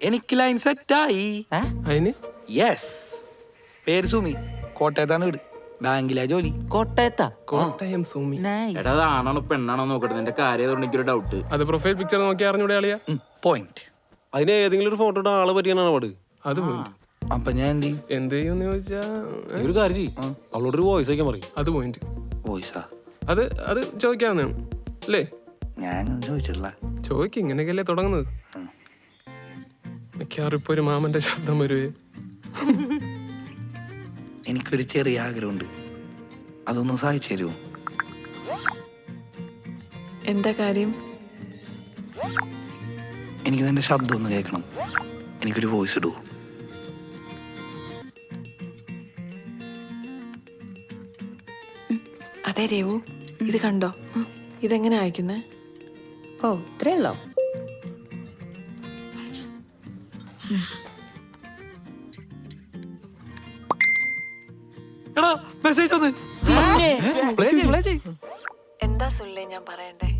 എനിക്ക് ലൈൻ സെറ്റായി അതിന് യെസ് പേര് സുമി. കോട്ടയത്താണ് വീട്. ബാങ്കിലാ ജോലി. കോട്ടയത്താ? കോട്ടയം സൂമി. എടാ അത് ആണാണോ പെണ്ണാണോ നോക്കട്ടെ? നിന്റെ കാര്യം എനിക്കൊരു ഡൗട്ട് അത് പ്രൊഫൈൽ പിക്ചർ നോക്കി അറിഞ്ഞൂടെ അളിയ? പോയിന്റ് അതിന് ഏതെങ്കിലും ഒരു ഫോട്ടോ ആളെ പറ്റിയാണ് പാട്? അത് പോയിന്റ് അപ്പൊ ഞാൻ എന്ത് എന്ത് ചെയ്യുമെന്ന് ചോദിച്ചാ ഒരു കാര്യം ചെയ്യും. അവളോട് ഒരു വോയിസ് അയക്കാൻ പറയും. അത് പോയിന്റ് വോയിസാ അത് അത് ചോദിക്കാവുന്നതാണ്. അല്ലേ ഞാൻ ചോദിച്ചിട്ടില്ല. ചോദിക്കും ഇങ്ങനെയൊക്കെയല്ലേ തുടങ്ങുന്നത്. മിക്കവാറും ഒരു മാമന്റെ ശബ്ദം വരുവേ എനിക്കൊരു ചെറിയ ആഗ്രഹമുണ്ട്. അതൊന്ന് സഹായിച്ചു തരുമോ? എന്താ കാര്യം? എനിക്ക് നിന്റെ ശബ്ദം ഒന്ന് കേൾക്കണം. എനിക്കൊരു വോയിസ് ഇടൂ. അതെ രേവു ഇത് കണ്ടോ. ഇതെങ്ങനെ അയക്കുന്നേ? ഓ ഇത്രേ ഉള്ളോ? എടാ മെസ്സേജ് ഒന്ന് പ്ലേ ചെയ്യ് എന്താ സുല്ലേ ഞാൻ പറയണ്ടേ?